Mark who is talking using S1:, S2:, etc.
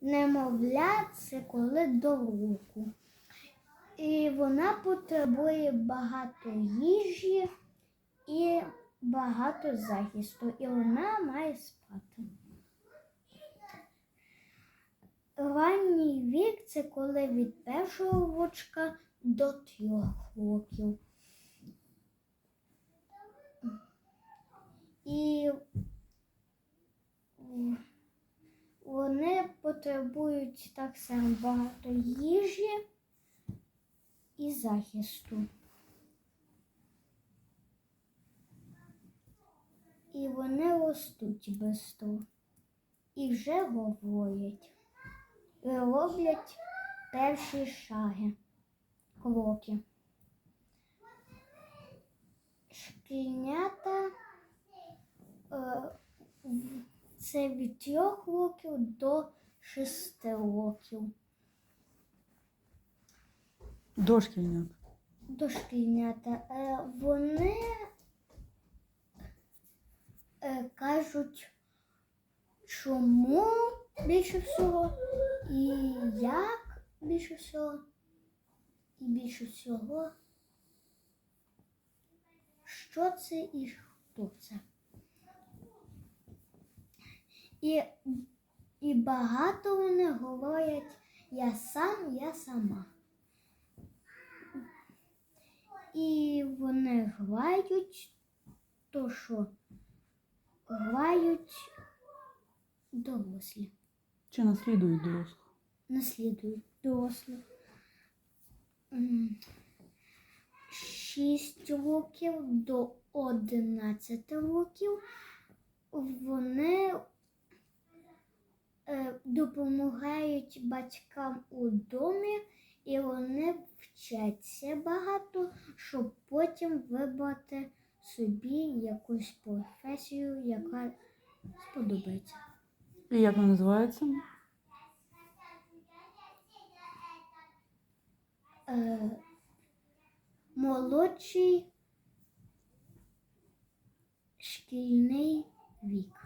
S1: немовля це коли до року. І вона потребує багато їжі і багато захисту. І вона має спати. Ранній вік це коли від першого рочка до трьох років. І потребують так само багато їжі і захисту. І вони ростуть без того. І вже говорять. І роблять перші шаги, кроки. Шкільнята е, це від трьох років до шести років.
S2: Дошкільнят.
S1: Дошкільнята. Е, вони е, кажуть, чому більше всього, і як більше всього, і більше всього, що це і хто це. І, і багато вони говорять я сам, я сама. І вони грають то, що грають дорослі,
S2: Чи наслідують дорослих?
S1: наслідують дорослих. Шість років до 11 років вони е, допомагають батькам у домі, і вони вчаться багато, щоб потім вибрати собі якусь професію, яка сподобається.
S2: І як вона називається?
S1: Е, молодший шкільний вік.